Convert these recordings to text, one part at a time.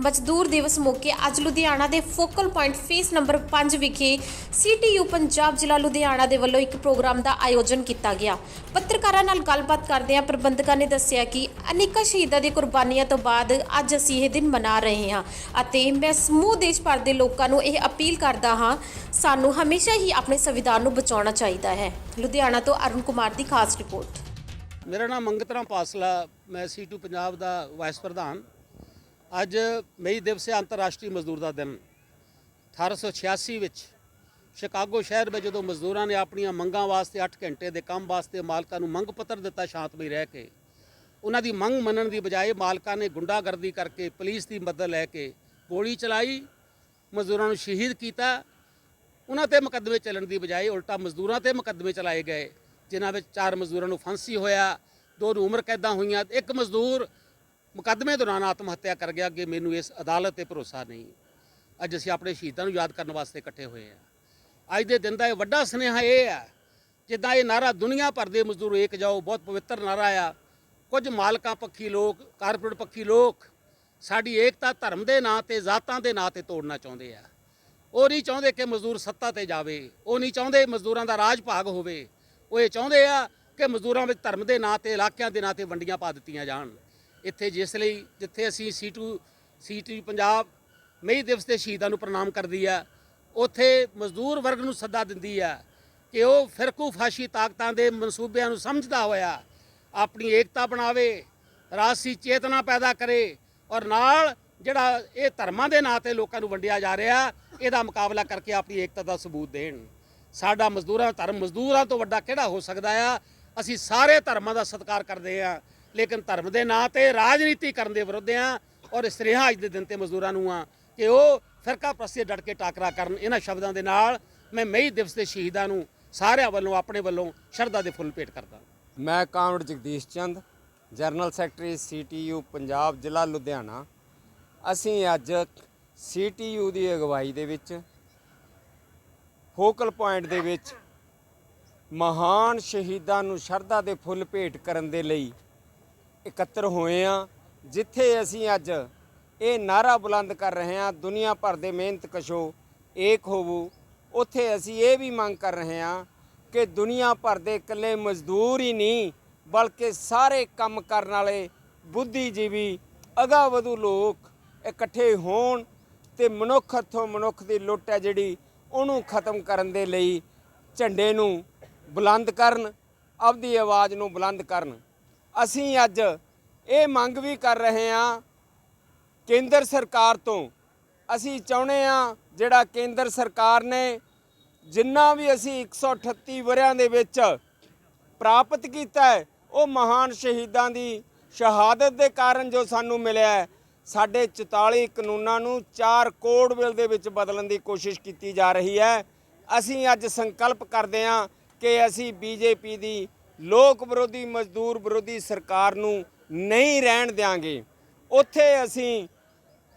ਮਜ਼ਦੂਰ ਦਿਵਸ ਮੌਕੇ ਅੱਜ ਲੁਧਿਆਣਾ ਦੇ ਫੋਕਲ ਪੁਆਇੰਟ ਫੇਸ ਨੰਬਰ 5 ਵਿਖੇ ਸੀਟੀਯੂ ਪੰਜਾਬ ਜ਼ਿਲ੍ਹਾ ਲੁਧਿਆਣਾ ਦੇ ਵੱਲੋਂ ਇੱਕ ਪ੍ਰੋਗਰਾਮ ਦਾ ਆਯੋਜਨ ਕੀਤਾ ਗਿਆ। ਪੱਤਰਕਾਰਾਂ ਨਾਲ ਗੱਲਬਾਤ ਕਰਦਿਆਂ ਪ੍ਰਬੰਧਕਾਂ ਨੇ ਦੱਸਿਆ ਕਿ ਅਨੇਕਾਂ ਸ਼ਹੀਦਾਂ ਦੀ ਕੁਰਬਾਨੀਆਂ ਤੋਂ ਬਾਅਦ ਅੱਜ ਅਸੀਂ ਇਹ ਦਿਨ ਮਨਾ ਰਹੇ ਹਾਂ ਅਤੇ ਮੈਂ ਸਮੂਹ ਦੇਸ਼ ਭਰ ਦੇ ਲੋਕਾਂ ਨੂੰ ਇਹ ਅਪੀਲ ਕਰਦਾ ਹਾਂ, ਸਾਨੂੰ ਹਮੇਸ਼ਾ ਹੀ ਆਪਣੇ ਸੰਵਿਧਾਨ ਨੂੰ ਬਚਾਉਣਾ ਚਾਹੀਦਾ ਹੈ। ਲੁਧਿਆਣਾ ਤੋਂ ਅਰੁਣ ਕੁਮਾਰ ਦੀ ਖਾਸ ਰਿਪੋਰਟ। ਮੇਰਾ ਨਾਮ ਮੰਗਤ ਰਾਮ ਪਾਸਲਾ, ਮੈਂ ਸੀਟੂ ਪੰਜਾਬ ਦਾ ਵਾਈਸ ਪ੍ਰਧਾਨ। ਅੱਜ ਮਈ ਦਿਵਸ ਹੈ ਅੰਤਰਰਾਸ਼ਟਰੀ ਮਜ਼ਦੂਰ ਦਾ ਦਿਨ। 1886 ਵਿੱਚ ਸ਼ਿਕਾਗੋ ਸ਼ਹਿਰ ਵਿੱਚ ਜਦੋਂ ਮਜ਼ਦੂਰਾਂ ਨੇ ਆਪਣੀਆਂ ਮੰਗਾਂ ਵਾਸਤੇ 8 ਘੰਟੇ ਦੇ ਕੰਮ ਵਾਸਤੇ ਮਾਲਕਾਂ ਨੂੰ ਮੰਗ ਪੱਤਰ ਦਿੱਤਾ ਸ਼ਾਂਤਮਈ ਰਹਿ ਕੇ, ਉਹਨਾਂ ਦੀ ਮੰਗ ਮੰਨਣ ਦੀ ਬਜਾਏ ਮਾਲਕਾਂ ਨੇ ਗੁੰਡਾਗਰਦੀ ਕਰਕੇ ਪੁਲਿਸ ਦੀ ਮਦਦ ਲੈ ਕੇ ਗੋਲੀ ਚਲਾਈ, ਮਜ਼ਦੂਰਾਂ ਨੂੰ ਸ਼ਹੀਦ ਕੀਤਾ। ਉਹਨਾਂ ਤੇ ਮੁਕੱਦਮੇ ਚੱਲਣ ਦੀ ਬਜਾਏ ਉਲਟਾ ਮਜ਼ਦੂਰਾਂ ਤੇ ਮੁਕੱਦਮੇ ਚਲਾਏ ਗਏ, ਜਿਨ੍ਹਾਂ ਵਿੱਚ ਚਾਰ ਮਜ਼ਦੂਰਾਂ ਨੂੰ ਫਾਂਸੀ ਹੋਇਆ, ਦੋ ਨੂੰ ਉਮਰ ਕੈਦਾਂ ਹੋਈਆਂ, ਇੱਕ ਮਜ਼ਦੂਰ ਮੁਕੱਦਮੇ ਦੌਰਾਨ ਆਤਮ ਹੱਤਿਆ ਕਰ ਗਿਆ ਕਿ ਮੈਨੂੰ ਇਸ ਅਦਾਲਤ ਤੇ ਭਰੋਸਾ ਨਹੀਂ। ਅੱਜ ਅਸੀਂ ਆਪਣੇ ਸ਼ਹੀਦਾਂ ਨੂੰ ਯਾਦ ਕਰਨ ਵਾਸਤੇ ਇਕੱਠੇ ਹੋਏ ਆ ਅੱਜ ਦੇ ਦਿਨ ਦਾ ਇਹ ਵੱਡਾ ਸੁਨੇਹਾ ਇਹ ਆ ਜਿੱਦਾਂ ਇਹ ਨਾਰਾ ਦੁਨੀਆ ਭਰ ਦੇ ਮਜ਼ਦੂਰ ਏਕ ਜਾਓ, ਬਹੁਤ ਪਵਿੱਤਰ ਨਾਰਾ ਆ। ਕੁਝ ਮਾਲਕਾਂ ਪੱਖੀ ਲੋਕ, ਕਾਰਪੋਰੇਟ ਪੱਖੀ ਲੋਕ ਸਾਡੀ ਏਕਤਾ ਧਰਮ ਦੇ ਨਾਂ ਤੇ, ਜ਼ਾਤਾਂ ਦੇ ਨਾਂ ਤੇ ਤੋੜਨਾ ਚਾਹੁੰਦੇ ਆ। ਉਹ ਨਹੀਂ ਚਾਹੁੰਦੇ ਕਿ ਮਜ਼ਦੂਰ ਸੱਤਾ ਤੇ ਜਾਵੇ, ਉਹ ਨਹੀਂ ਚਾਹੁੰਦੇ ਮਜ਼ਦੂਰਾਂ ਦਾ ਰਾਜ ਭਾਗ ਹੋਵੇ। ਉਹ ਇਹ ਚਾਹੁੰਦੇ ਆ ਕਿ ਮਜ਼ਦੂਰਾਂ ਵਿੱਚ ਧਰਮ ਦੇ ਨਾਂ ਤੇ, ਇਲਾਕਿਆਂ ਦੇ ਨਾਂ ਤੇ ਵੰਡੀਆਂ ਪਾ ਦਿੱਤੀਆਂ ਜਾਣ। ਇੱਥੇ ਜਿਸ ਲਈ ਜਿੱਥੇ ਅਸੀਂ ਸੀਟੂ, ਸੀਟੀ ਪੰਜਾਬ ਮਈ ਦਿਵਸ ਦੇ ਸ਼ਹੀਦਾਂ ਨੂੰ ਪ੍ਰਣਾਮ ਕਰਦੀ ਆ, ਉੱਥੇ ਮਜ਼ਦੂਰ ਵਰਗ ਨੂੰ ਸੱਦਾ ਦਿੰਦੀ ਆ ਕਿ ਉਹ ਫਿਰਕੂ ਫਾਸ਼ੀ ਤਾਕਤਾਂ ਦੇ ਮਨਸੂਬਿਆਂ ਨੂੰ ਸਮਝਦਾ ਹੋਇਆ ਆਪਣੀ ਏਕਤਾ ਬਣਾਵੇ ਰਾਸੀ ਚੇਤਨਾ ਪੈਦਾ ਕਰੇ ਔਰ ਨਾਲ ਜਿਹੜਾ ਇਹ ਧਰਮਾਂ ਦੇ ਨਾਂ ਤੇ ਲੋਕਾਂ ਨੂੰ ਵੰਡਿਆ ਜਾ ਰਿਹਾ, ਇਹਦਾ ਮੁਕਾਬਲਾ ਕਰਕੇ ਆਪਣੀ ਏਕਤਾ ਦਾ ਸਬੂਤ ਦੇਣ। ਸਾਡਾ ਮਜ਼ਦੂਰਾਂ, ਧਰਮ ਮਜ਼ਦੂਰਾਂ ਤੋਂ ਵੱਡਾ ਕਿਹੜਾ ਹੋ ਸਕਦਾ ਆ? ਅਸੀਂ ਸਾਰੇ ਧਰਮਾਂ ਦਾ ਸਤਿਕਾਰ ਕਰਦੇ ਆ। ਲੇਕਿਨ ਧਰਮ ਦੇ ਨਾਂ ਤੇ ਰਾਜਨੀਤੀ ਕਰਨ ਦੇ ਵਿਰੁੱਧ ਆ ਔਰ ਇਸ ਅੱਜ ਦੇ ਦਿਨ ਤੇ ਮਜ਼ਦੂਰਾਂ ਨੂੰ ਆ ਕਿ ਉਹ ਫਿਰਕਾ ਪ੍ਰਸਤੀ ਡਟ ਕੇ ਟਾਕਰਾ ਕਰਨ ਇਹਨਾਂ ਸ਼ਬਦਾਂ ਦੇ ਨਾਲ ਮੈਂ ਮਈ ਦਿਵਸ ਦੇ ਸ਼ਹੀਦਾਂ ਨੂੰ ਸਾਰਿਆਂ ਵੱਲੋਂ, ਆਪਣੇ ਵੱਲੋਂ ਸ਼ਰਧਾ ਦੇ ਫੁੱਲ ਭੇਟ ਕਰਦਾ ਮੈਂ comrade Jagdish Chand, general secretary CITU Punjab ਜ਼ਿਲ੍ਹਾ ਲੁਧਿਆਣਾ। ਅਸੀਂ ਅੱਜ ਸੀਟੀਯੂ ਦੀ ਅਗਵਾਈ ਦੇ ਵਿੱਚ ਫੋਕਲ ਪੁਆਇੰਟ ਦੇ ਵਿੱਚ ਮਹਾਨ ਸ਼ਹੀਦਾਂ ਨੂੰ ਸ਼ਰਧਾ ਦੇ ਫੁੱਲ ਭੇਟ ਕਰਨ ਦੇ ਲਈ ਇਕੱਤਰ ਹੋਏ ਆ, ਜਿੱਥੇ ਅਸੀਂ ਅੱਜ ਇਹ ਨਾਰਾ ਬੁਲੰਦ ਕਰ ਰਹੇ ਹਾਂ ਦੁਨੀਆ ਭਰ ਦੇ ਮਿਹਨਤ ਕਸ਼ੋ ਏਕ ਹੋਵੋ, ਉੱਥੇ ਅਸੀਂ ਇਹ ਵੀ ਮੰਗ ਕਰ ਰਹੇ ਹਾਂ ਕਿ ਦੁਨੀਆ ਭਰ ਦੇ ਇਕੱਲੇ ਮਜ਼ਦੂਰ ਹੀ ਨਹੀਂ, ਬਲਕਿ ਸਾਰੇ ਕੰਮ ਕਰਨ ਵਾਲੇ ਬੁੱਧੀਜੀਵੀ ਅਗਾਵਧੂ ਲੋਕ ਇਕੱਠੇ ਹੋਣ ਤੇ ਮਨੁੱਖ ਹੱਥੋਂ ਮਨੁੱਖ ਦੀ ਲੁੱਟ ਹੈ ਜਿਹੜੀ ਉਹਨੂੰ ਖਤਮ ਕਰਨ ਦੇ ਲਈ ਝੰਡੇ ਨੂੰ ਬੁਲੰਦ ਕਰਨ, ਆਪਦੀ ਆਵਾਜ਼ ਨੂੰ ਬੁਲੰਦ ਕਰਨ। ਅਸੀਂ ਅੱਜ ਇਹ ਮੰਗ ਵੀ ਕਰ ਰਹੇ ਹਾਂ ਕੇਂਦਰ ਸਰਕਾਰ ਤੋਂ। ਅਸੀਂ ਚਾਹੁੰਦੇ ਹਾਂ ਜਿਹੜਾ ਕੇਂਦਰ ਸਰਕਾਰ ਨੇ ਜਿੰਨਾ ਵੀ ਅਸੀਂ 138 ਵਰਿਆਂ ਦੇ ਵਿੱਚ ਪ੍ਰਾਪਤ ਕੀਤਾ ਹੈ, ਉਹ ਮਹਾਨ ਸ਼ਹੀਦਾਂ ਦੀ ਸ਼ਹਾਦਤ ਦੇ ਕਾਰਨ ਜੋ ਸਾਨੂੰ ਮਿਲਿਆ ਹੈ, ਸਾਡੇ 44 ਕਾਨੂੰਨਾਂ ਨੂੰ 4 ਕੋਡ ਬਿੱਲ ਦੇ ਵਿੱਚ ਬਦਲਣ ਦੀ ਕੋਸ਼ਿਸ਼ ਕੀਤੀ ਜਾ ਰਹੀ ਹੈ। ਅਸੀਂ ਅੱਜ ਸੰਕਲਪ ਕਰਦੇ ਹਾਂ ਕਿ ਅਸੀਂ ਬੀਜੇਪੀ ਦੀ ਲੋਕ ਵਿਰੋਧੀ, ਮਜ਼ਦੂਰ ਵਿਰੋਧੀ ਸਰਕਾਰ ਨੂੰ ਨਹੀਂ ਰਹਿਣ ਦਿਆਂਗੇ। ਉੱਥੇ ਅਸੀਂ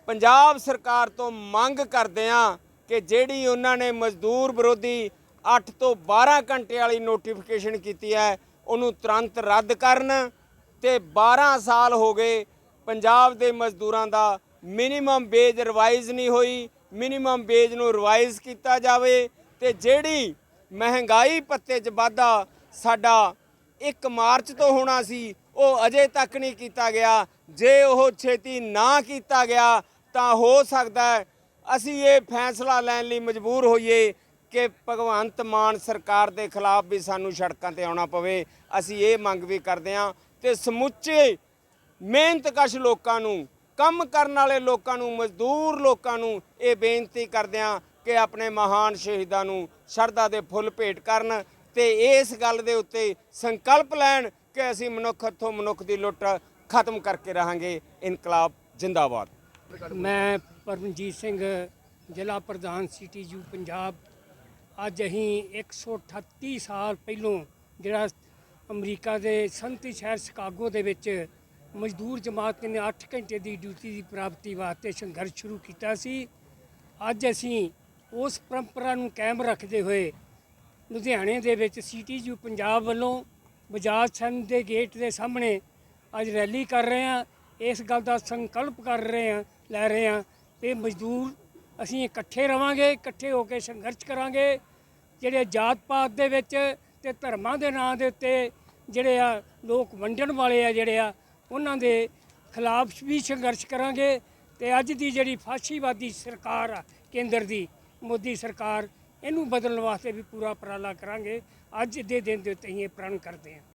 ਪੰਜਾਬ ਸਰਕਾਰ ਤੋਂ ਮੰਗ ਕਰਦੇ ਹਾਂ ਕਿ ਜਿਹੜੀ ਉਹਨਾਂ ਨੇ ਮਜ਼ਦੂਰ ਵਿਰੋਧੀ 8 ਤੋਂ 12 ਘੰਟੇ ਵਾਲੀ ਨੋਟੀਫਿਕੇਸ਼ਨ ਕੀਤੀ ਹੈ, ਉਹਨੂੰ ਤੁਰੰਤ ਰੱਦ ਕਰਨ ਤੇ 12 ਸਾਲ ਹੋ ਗਏ ਪੰਜਾਬ ਦੇ ਮਜ਼ਦੂਰਾਂ ਦਾ ਮਿਨੀਮਮ ਵੇਜ ਰਿਵਾਈਜ਼ ਨਹੀਂ ਹੋਈ ਮਿਨੀਮਮ ਵੇਜ ਨੂੰ ਰਿਵਾਈਜ਼ ਕੀਤਾ ਜਾਵੇ ਤੇ ਜਿਹੜੀ ਮਹਿੰਗਾਈ ਪੱਤੇ 'ਚ ਵਾਧਾ ਸਾਡਾ 1 ਮਾਰਚ ਤੋਂ ਹੋਣਾ ਸੀ, ਉਹ ਅਜੇ ਤੱਕ ਨਹੀਂ ਕੀਤਾ ਗਿਆ। ਜੇ ਉਹ ਛੇਤੀ ਨਾ ਕੀਤਾ ਗਿਆ, ਤਾਂ ਹੋ ਸਕਦਾ ਹੈ ਅਸੀਂ ਇਹ ਫੈਸਲਾ ਲੈਣ ਲਈ ਮਜਬੂਰ ਹੋਈਏ ਕਿ ਭਗਵੰਤ ਮਾਨ ਸਰਕਾਰ ਦੇ ਖਿਲਾਫ ਵੀ ਸਾਨੂੰ ਸੜਕਾਂ ਤੇ ਆਉਣਾ ਪਵੇ। ਅਸੀਂ ਇਹ ਮੰਗ ਵੀ ਕਰਦੇ ਹਾਂ ਤੇ ਸਮੁੱਚੇ ਮਿਹਨਤਕਸ਼ ਲੋਕਾਂ ਨੂੰ, ਕੰਮ ਕਰਨ ਵਾਲੇ ਲੋਕਾਂ ਨੂੰ, ਮਜ਼ਦੂਰ ਲੋਕਾਂ ਨੂੰ ਇਹ ਬੇਨਤੀ ਕਰਦੇ ਹਾਂ ਕਿ ਆਪਣੇ ਮਹਾਨ ਸ਼ਹੀਦਾਂ ਨੂੰ ਸ਼ਰਧਾ ਦੇ ਫੁੱਲ ਭੇਟ ਕਰਨ। ਤੇ ਇਸ ਗੱਲ ਦੇ ਉੱਤੇ ਸੰਕਲਪ ਲੈਣ ਕਿ ਅਸੀਂ ਮਨੁੱਖ ਤੋਂ ਮਨੁੱਖ ਦੀ ਲੁੱਟ ਖਤਮ ਕਰਕੇ ਰਹਾਂਗੇ, ਇਨਕਲਾਬ ਜਿੰਦਾਬਾਦ। ਮੈਂ ਪਰਮਜੀਤ ਸਿੰਘ, ਜ਼ਿਲ੍ਹਾ ਪ੍ਰਧਾਨ ਸਿਟੀ ਯੂ ਪੰਜਾਬ। ਅੱਜ ਅਸੀਂ 138 ਸਾਲ ਪਹਿਲੋਂ ਜਿਹੜਾ ਅਮਰੀਕਾ ਦੇ ਸੰਤੀ ਸ਼ਹਿਰ ਸ਼ਿਕਾਗੋ ਦੇ ਵਿੱਚ ਮਜ਼ਦੂਰ ਜਮਾਤ ਨੇ 8 ਘੰਟੇ ਦੀ ਡਿਊਟੀ ਦੀ ਪ੍ਰਾਪਤੀ ਵਾਸਤੇ ਸੰਘਰਸ਼ ਸ਼ੁਰੂ ਕੀਤਾ ਸੀ। ਅੱਜ ਅਸੀਂ ਉਸ ਪਰੰਪਰਾ ਨੂੰ ਕਾਇਮ ਰੱਖਦੇ ਹੋਏ ਲੁਧਿਆਣੇ ਦੇ ਵਿੱਚ ਸੀਟੀਯੂ ਪੰਜਾਬ ਵੱਲੋਂ ਬਜਾਜ ਸੰਘ ਦੇ ਗੇਟ ਦੇ ਸਾਹਮਣੇ ਅੱਜ ਰੈਲੀ ਕਰ ਰਹੇ ਹਾਂ। ਇਸ ਗੱਲ ਦਾ ਸੰਕਲਪ ਕਰ ਰਹੇ ਹਾਂ, ਲੈ ਰਹੇ ਹਾਂ ਕਿ ਮਜ਼ਦੂਰ ਅਸੀਂ ਇਕੱਠੇ ਰਵਾਂਗੇ, ਇਕੱਠੇ ਹੋ ਕੇ ਸੰਘਰਸ਼ ਕਰਾਂਗੇ। ਜਿਹੜੇ ਜਾਤ ਪਾਤ ਦੇ ਵਿੱਚ ਤੇ ਧਰਮਾਂ ਦੇ ਨਾਂ ਦੇ ਉੱਤੇ ਜਿਹੜੇ ਆ ਲੋਕ ਵੰਡਣ ਵਾਲੇ ਆ ਜਿਹੜੇ ਆ, ਉਹਨਾਂ ਦੇ ਖਿਲਾਫ ਵੀ ਸੰਘਰਸ਼ ਕਰਾਂਗੇ। ਤੇ ਅੱਜ ਦੀ ਜਿਹੜੀ ਫਾਸ਼ੀਵਾਦੀ ਸਰਕਾਰ ਆ, ਕੇਂਦਰ ਦੀ, ਮੋਦੀ ਸਰਕਾਰ ਇਹਨੂੰ ਬਦਲਣ ਵਾਸਤੇ ਵੀ ਪੂਰਾ ਉਪਰਾਲਾ ਕਰਾਂਗੇ। ਅੱਜ ਦੇ ਦਿਨ ਦੇ ਉੱਤੇ ਅਸੀਂ ਇਹ ਪ੍ਰਣ ਕਰਦੇ ਹਾਂ।